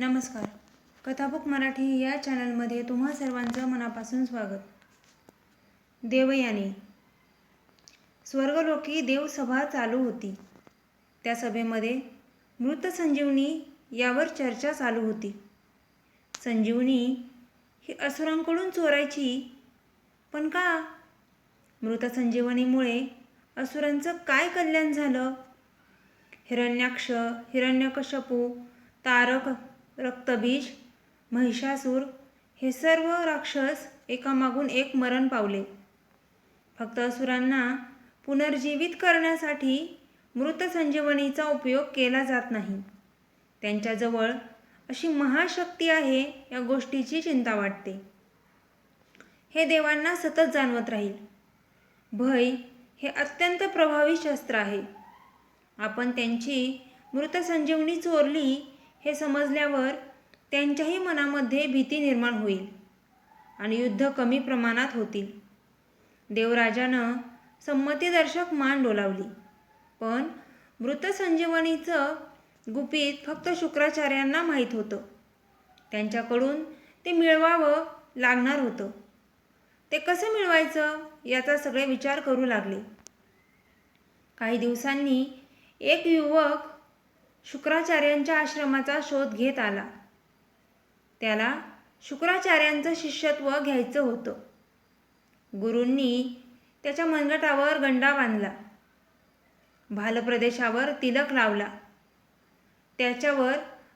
नमस्कार. कथाबुक मराठी या चॅनलमध्ये तुम्हा सर्वांचं मनापासून स्वागत. देवयानी. स्वर्गलोकी देवसभा चालू होती. त्या सभेमध्ये मृत संजीवनी यावर चर्चा चालू होती. संजीवनी ही असुरांकडून चोरायची. पण का? मृत संजीवनीमुळे असुरांचं काय कल्याण झालं? हिरण्याक्ष हिरण्यकशपू तारक रक्तबीज महिषासूर हे सर्व राक्षस एकामागून एक मरण पावले. फक्त असुरांना पुनर्जीवित करण्यासाठी मृत संजीवनीचा उपयोग केला जात नाही. त्यांच्याजवळ अशी महाशक्ती आहे या गोष्टीची चिंता वाटते. हे देवांना सतत जाणवत राहील. भय हे अत्यंत प्रभावी शस्त्र आहे. आपण त्यांची मृत संजीवनी चोरली हे समजल्यावर त्यांच्याही मनामध्ये भीती निर्माण होईल आणि युद्ध कमी प्रमाणात होतील. देवराजानं संमतीदर्शक मान डोलावली. पण मृत संजीवनीचं गुपित फक्त शुक्राचार्यांना माहीत होतं. त्यांच्याकडून ते मिळवावं लागणार होतं. ते कसं मिळवायचं याचा सगळे विचार करू लागले. काही दिवसांनी एक युवक शुक्राचार्यांच्या आश्रमाचा शोध घेत आला. त्याला शुक्राचार्यांचं शिष्यत्व घ्यायचं होतं. गुरूंनी त्याच्या मनगटावर गंडा बांधला. भालप्रदेशावर तिलक लावला. त्याच्यावर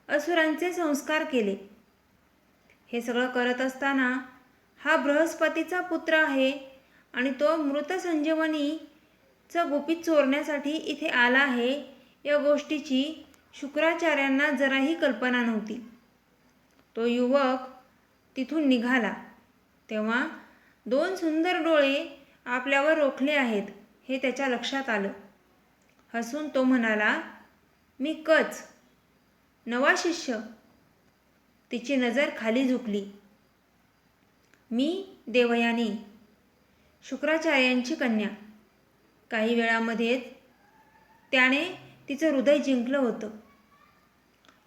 असुरांचे संस्कार केले. हे सगळं करत असताना हा बृहस्पतीचा पुत्र आहे आणि तो मृत संजीवनीचं गुपित चोरण्यासाठी इथे आला आहे या गोष्टीची शुक्राचार्यांना जराही कल्पना नव्हती. तो युवक तिथून निघाला. तेव्हा दोन सुंदर डोळे आपल्यावर रोखले आहेत हे त्याच्या लक्षात आलं. हसून तो म्हणाला मी कच. नवा शिष्य. तिची नजर खाली झुकली. मी देवयानी शुक्राचार्यांची कन्या. काही वेळामध्येच त्याने तिचं हृदय जिंकलं होतं.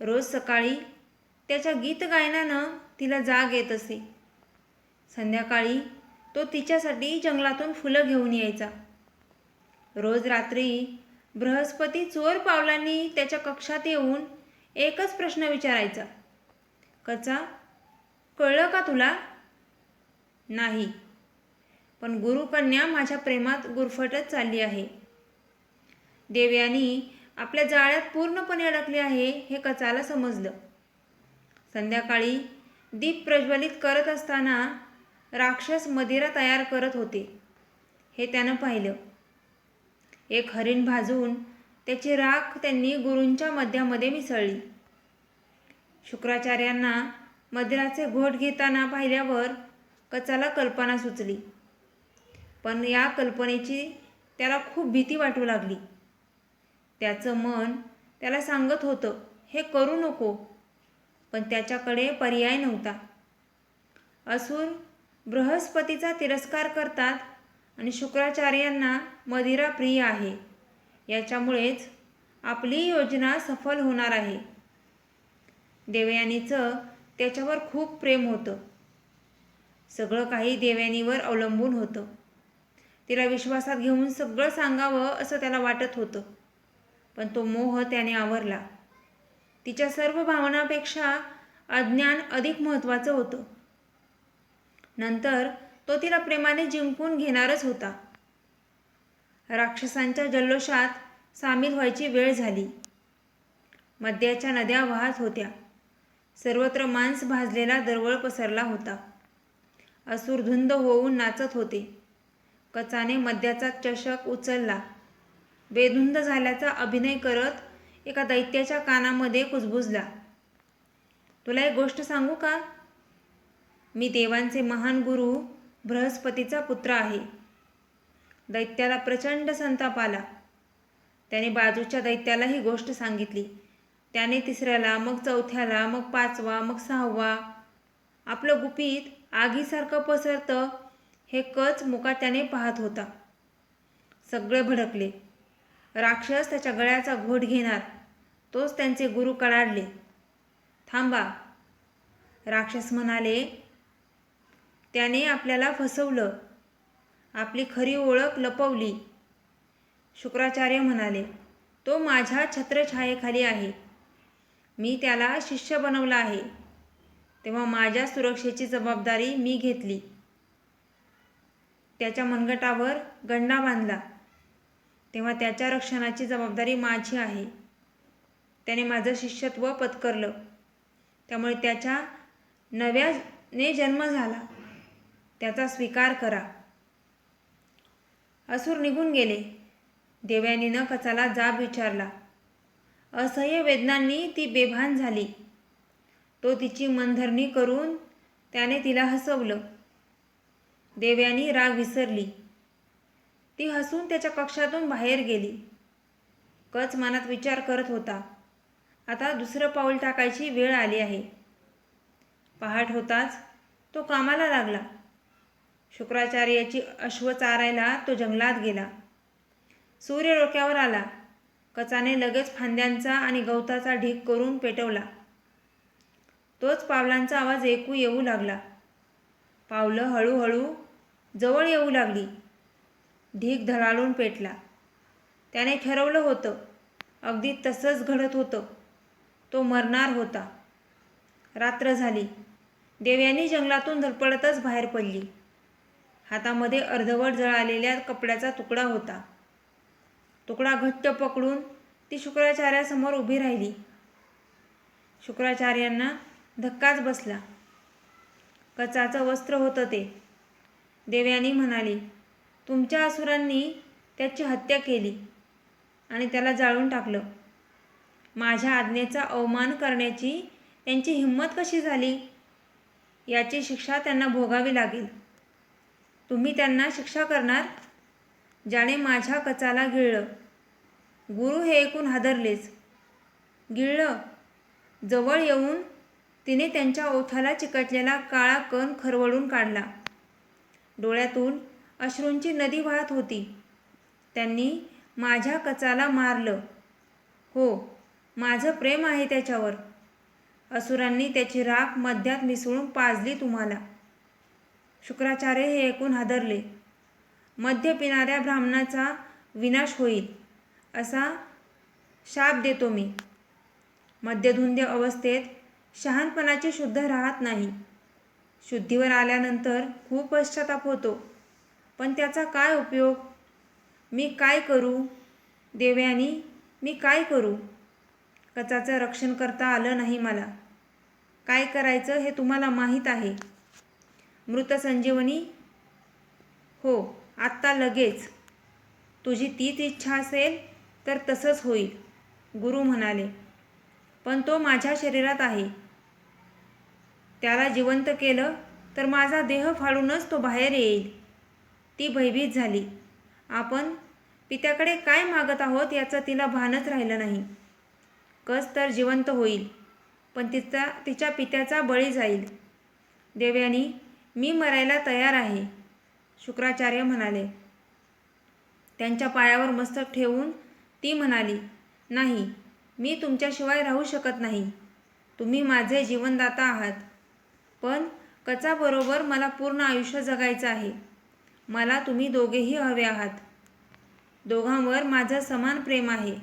रोज सकाळी त्याच्या गीत गायनानं तिला जाग येत असे. संध्याकाळी तो तिच्यासाठी जंगलातून फुलं घेऊन यायचा. रोज रात्री बृहस्पती चोर पावलांनी त्याच्या कक्षात येऊन एकच प्रश्न विचारायचा. कचा कळलं का तुला? नाही. पण गुरुकन्या माझ्या प्रेमात गुरफटत चालली आहे. देवयानी आपल्या जाळ्यात पूर्णपणे अडकले आहे हे कचाला समजलं. संध्याकाळी दीप प्रज्वलित करत असताना राक्षस मदिरा तयार करत होते. हे त्यानं पाहिलं. एक हरिण भाजून त्याची राख त्यांनी गुरूंच्या मध्यामध्ये मिसळली. शुक्राचार्यांना मदिराचे घोट घेताना पाहिल्यावर कचाला कल्पना सुचली. पण या कल्पनेची त्याला खूप भीती वाटू लागली. त्याचं मन त्याला सांगत होतं हे करू नको. पण त्याच्याकडे पर्याय नव्हता. असून बृहस्पतीचा तिरस्कार करतात आणि शुक्राचार्यांना मदिरा प्रिय आहे. याच्यामुळेच आपली योजना सफल होणार आहे. देवयानीचं त्याच्यावर खूप प्रेम होतं. सगळं काही देवयानीवर अवलंबून होतं. तिला विश्वासात घेऊन सगळं सांगावं असं त्याला वाटत होतं. पण तो मोह त्याने आवरला. तिच्या सर्व भावनापेक्षा अज्ञान अधिक महत्त्वाचं होतं. नंतर तो तिला प्रेमाने जिंकून घेणारच होता. राक्षसांच्या जल्लोषात सामील व्हायची वेळ झाली. मद्याच्या नद्या वाहत होत्या. सर्वत्र मांस भाजलेला दरवळ पसरला होता. असुर धुंद होऊन नाचत होते. कचाने मद्याचा चषक उचलला. बेधुंद झाल्याचा अभिनय करत एका दैत्याच्या कानामध्ये कुजबुजला. तुला एक गोष्ट सांगू का? मी देवांचे महान गुरु बृहस्पतीचा पुत्र आहे. दैत्याला प्रचंड संताप आला. त्याने बाजूच्या दैत्याला ही गोष्ट सांगितली. त्याने तिसऱ्याला मग चौथ्याला मग पाचवा मग सहावा आपलं गुपित आगीसारखं पसरतं हे कच मुकाट्याने पाहत होता. सगळे भडकले. राक्षस त्याच्या गळ्याचा घोट घेणार. तोच त्यांचे गुरु कडाडले. थांबा. राक्षस म्हणाले त्याने आपल्याला फसवलं. आपली खरी ओळख लपवली. शुक्राचार्य म्हणाले तो माझ्या छत्रछायेखाली आहे. मी त्याला शिष्य बनवला आहे. तेव्हा माझ्या सुरक्षेची जबाबदारी मी घेतली. त्याच्या मनगटावर गंडा बांधला. तेव्हा त्याच्या रक्षणाची जबाबदारी माझी आहे. त्याने माझं शिष्यत्व पत्करलं. त्यामुळे त्याच्या नव्याने जन्म झाला. त्याचा स्वीकार करा. असुर निघून गेले. देवयानीनं कचाला जाब विचारला. असह्य वेदनांनी ती बेभान झाली. तो तिची मनधरणी करून त्याने तिला हसवलं. देवयानी राग विसरली. ती हसून त्याच्या कक्षातून बाहेर गेली. कच मनात विचार करत होता. आता दुसरं पाऊल टाकायची वेळ आली आहे. पहाट होताच तो कामाला लागला. शुक्राचार्याची अश्व चारायला तो जंगलात गेला. सूर्य डोक्यावर आला. कचाने लगेच फांद्यांचा आणि गवताचा ढीक करून पेटवला. तोच पावलांचा आवाज ऐकू येऊ लागला. पावलं हळूहळू जवळ येऊ लागली. ढीक धडाळून पेटला. त्याने ठरवलं होतं. अगदी तसंच घडत होतं. तो मरणार होता. रात्र झाली. देवयानी जंगलातून धडपडतच बाहेर पडली. हातामध्ये अर्धवट जळालेल्या कपड्याचा तुकडा होता. तुकडा घट्ट पकडून ती शुक्राचार्यासमोर उभी राहिली. शुक्राचार्यांना धक्काच बसला. कचाचं वस्त्र होतं ते. देवयानी म्हणाली तुमच्या असुरांनी त्याची हत्या केली आणि त्याला जाळून टाकलं. माझ्या आज्ञेचा अवमान करण्याची त्यांची हिंमत कशी झाली? याची शिक्षा त्यांना भोगावी लागेल. तुम्ही त्यांना शिक्षा करणार? ज्याने माझ्या कचाला गिळलं. गुरु हे ऐकून हादरलेच. गिळलं. जवळ येऊन तिने त्यांच्या ओठाला चिकटलेला काळा कण खरवडून काढला. डोळ्यातून अश्रूंची नदी वाहत होती. त्यांनी माझ्या कचाला मारलं. हो माझं प्रेम आहे त्याच्यावर. असुरांनी त्याची राख मध्यात मिसळून पाजली तुम्हाला. शुक्राचार्य हे ऐकून हादरले. मध्य पिणाऱ्या ब्राह्मणाचा विनाश होईल असा शाप देतो मी. मद्यधुंद्य अवस्थेत शहाणपणाचे शुद्ध राहत नाही. शुद्धीवर आल्यानंतर खूप पश्चाताप होतो. पण त्याचा काय उपयोग? मी काय करू? देवयानी मी काय करू? कचाचं रक्षण करता आलं नाही मला. काय करायचं हे तुम्हाला माहीत आहे. मृत संजीवनी हो आत्ता लगेच. तुझी तीच इच्छा असेल तर तसंच होईल गुरु म्हणाले. पण तो माझ्या शरीरात आहे. त्याला जिवंत केलं तर माझा देह फाडूनच तो बाहेर येईल. ती भयभीत झाली. आपण पित्याकडे काय मागत आहोत याचं तिला भानच राहिलं नाही. कस तर जिवंत होईल पण तिचा तिच्या पित्याचा बळी जाईल. देवयानी मी मरायला तयार आहे शुक्राचार्य म्हणाले. त्यांच्या पायावर मस्तक ठेवून ती म्हणाली नाही मी तुमच्याशिवाय राहू शकत नाही. तुम्ही माझे जीवनदाता आहात. पण कचाबरोबर मला पूर्ण आयुष्य जगायचं आहे. मला तुम्ही दोघेही हवे आहात. दोघांवर माझं समान प्रेम आहे.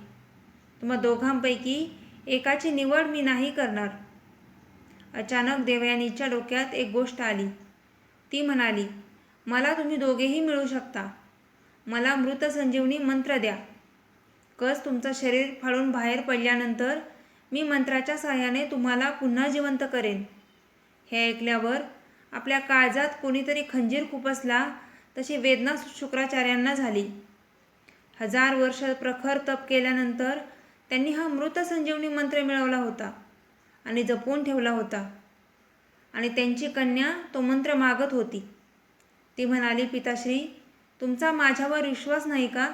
मग दोघांपैकी एकाची निवड मी नाही करणार. अचानक देवयानीच्या डोक्यात एक गोष्ट आली. ती म्हणाली मला तुम्ही दोघेही मिळू शकता. मला मृत संजीवनी मंत्र द्या. कस तुमचं शरीर फाडून बाहेर पडल्यानंतर मी मंत्राच्या सहाय्याने तुम्हाला पुन्हा जिवंत करेन. हे ऐकल्यावर आपल्या काळजात कोणीतरी खंजीर खुपसला तशी वेदना शुक्राचार्यांना झाली. हजार वर्ष प्रखर तप केल्यानंतर त्यांनी हा मृत संजीवनी मंत्र मिळवला होता आणि जपून ठेवला होता. आणि त्यांची कन्या तो मंत्र मागत होती. ती म्हणाली पिताश्री तुमचा माझ्यावर विश्वास नाही का?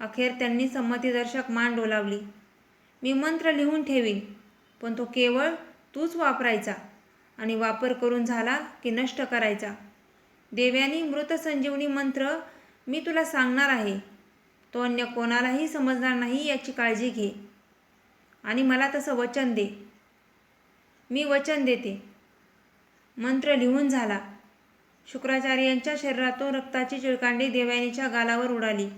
अखेर त्यांनी संमतीदर्शक मान डोलावली. मी मंत्र लिहून ठेवीन पण तो केवळ तूच वापरायचा आणि वापर करून झाला की नष्ट करायचा. देव्यानी मृत संजीवनी मंत्र मी तुला सांगणार आहे. तो अन्य कोणालाही समजणार नाही याची काळजी घे. आणि मला तसं वचन दे. मी वचन देते. मंत्र लिहून झाला. शुक्राचार्यांच्या शरीरातून रक्ताची चिळकांडी देवयानीच्या गालावर उडाली.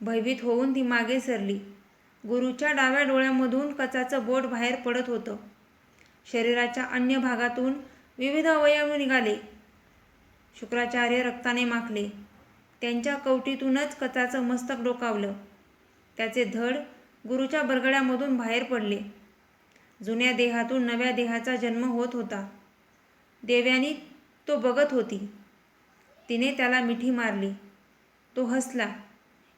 भयभीत होऊन ती मागे सरली. गुरुच्या डाव्या डोळ्यामधून कचाचं बोट बाहेर पडत होतं. शरीराच्या अन्य भागातून विविध अवयव निघाले. शुक्राचार्य रक्ताने माखले. त्यांच्या कवटीतूनच कचाचं मस्तक डोकावलं. त्याचे धड गुरुच्या बरगड्यामधून बाहेर पडले. जुन्या देहातून नव्या देहाचा जन्म होत होता. देव्यानी तो बघत होती. तिने त्याला मिठी मारली. तो हसला.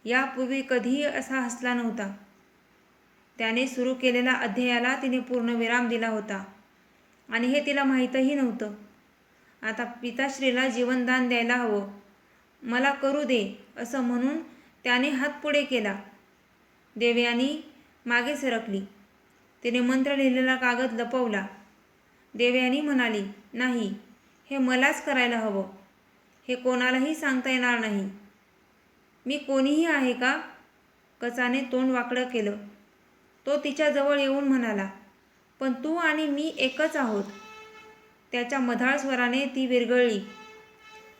यापूर्वी कधीही असा हसला नव्हता. त्याने सुरू केलेल्या अध्यायाला तिने पूर्णविराम दिला होता. आणि हे तिला माहीतही नव्हतं. आता पिताश्रीला जीवनदान द्यायला हवं. मला करू दे असं म्हणून त्याने हात पुढे केला. देवयानी मागे सरकली. तिने मंत्र लिहिलेला कागद लपवला. देवयानी म्हणाली नाही हे मलाच करायला हवं. हे कोणालाही सांगता येणार नाही. मी कोणीही आहे का? कचाने तोंड वाकडं केलं. तो तिच्याजवळ येऊन म्हणाला पण तू आणि मी एकच आहोत. त्याच्या मधाळ स्वराने ती विरघळली.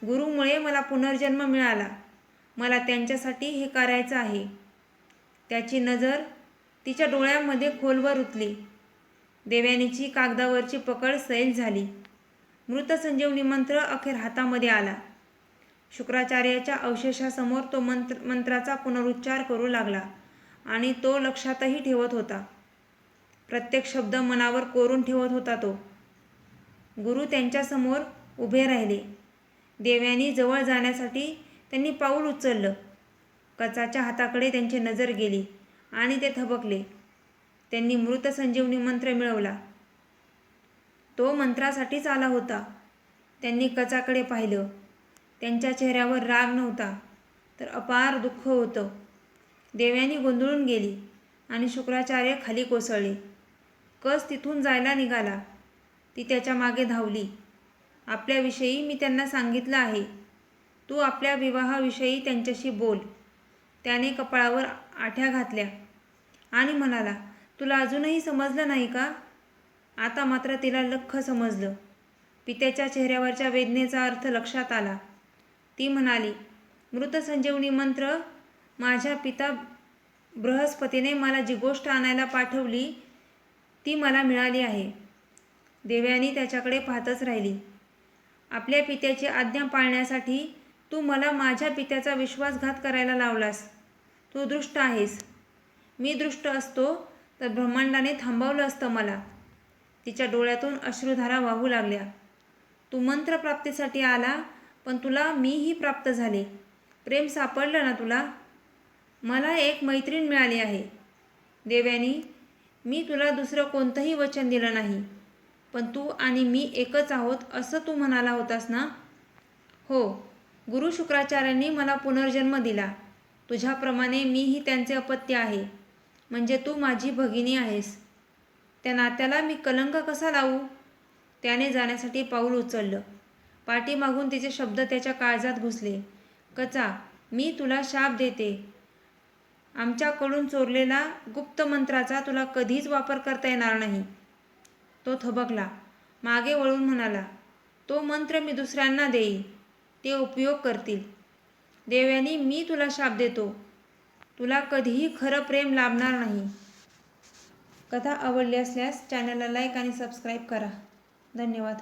गुरुमुळे मला पुनर्जन्म मिळाला. मला त्यांच्यासाठी हे करायचं आहे. त्याची नजर तिच्या डोळ्यामध्ये खोलवर उतली. देव्यानीची कागदावरची पकड सैल झाली. मृत संजीवनी मंत्र अखेर हातामध्ये आला. शुक्राचार्याच्या अवशेषासमोर तो मंत्र मंत्राचा पुनरुच्चार करू लागला आणि तो लक्षातही ठेवत होता. प्रत्येक शब्द मनावर कोरून ठेवत होता तो. गुरु त्यांच्यासमोर उभे राहिले. देव्यांनी जवळ जाण्यासाठी त्यांनी पाऊल उचललं. कचाच्या हाताकडे त्यांची नजर गेली आणि ते थबकले. त्यांनी मृत संजीवनी मंत्र मिळवला. तो मंत्रासाठीच आला होता. त्यांनी कचाकडे पाहिलं. त्यांच्या चेहऱ्यावर राग नव्हता तर अपार दुःख होतं. देव्यानी गोंधळून गेली आणि शुक्राचार्य खाली कोसळले. कस तिथून जायला निघाला? ती त्याच्यामागे धावली. आपल्याविषयी मी त्यांना सांगितलं आहे. तू आपल्या विवाहाविषयी त्यांच्याशी बोल. त्याने कपाळावर आठ्या घातल्या आणि म्हणाला तुला अजूनही समजलं नाही का? आता मात्र तिला लख्ख समजलं. पित्याच्या चेहऱ्यावरच्या वेदनेचा अर्थ लक्षात आला. ती म्हणाली मृत संजीवनी मंत्र माझ्या पिता बृहस्पतीने मला जी गोष्ट आणायला पाठवली ती मला मिळाली आहे. देव्यानी त्याच्याकडे पाहतच राहिली. आपल्या पित्याची आज्ञा पाळण्यासाठी तू मला माझ्या पित्याचा विश्वासघात करायला लावलास. तू दृष्ट आहेस. मी दृष्ट असतो तर ब्रह्मांडाने थांबवलं असतं मला. तिच्या डोळ्यातून अश्रुधारा वाहू लागल्या. तू मंत्रप्राप्तीसाठी आला पण तुला मीही प्राप्त झाले. प्रेम सापडलं ना तुला? मला एक मैत्रीण मिळाली आहे. देव्यानी मी तुला दुसरं कोणतंही वचन दिलं नाही. पण तू आणि मी एकच आहोत असं तू म्हणाला होतास ना? हो. गुरु शुक्राचार्यांनी मला पुनर्जन्म दिला. तुझ्याप्रमाणे मीही त्यांचे अपत्य आहे. म्हणजे तू माझी भगिनी आहेस. त्या नात्याला मी कलंक कसा लावू? त्याने जाण्यासाठी पाऊल उचललं. पाठीमागून तिचे शब्द त्याच्या काळजात घुसले. कचा मी तुला शाप देते. आमच्याकडून चोरलेला गुप्त मंत्राचा तुला कधीच वापर करता येणार नाही. तो थबकला. मागे वळून म्हणाला तो मंत्र मी दुसऱ्यांना देईन. ते उपयोग करतील. देव्यानी मी तुला शाप देतो. तुला कधीही खरं प्रेम लाभणार नाही. कथा आवडली असल्यास चॅनलला लाईक आणि सबस्क्राईब करा. धन्यवाद.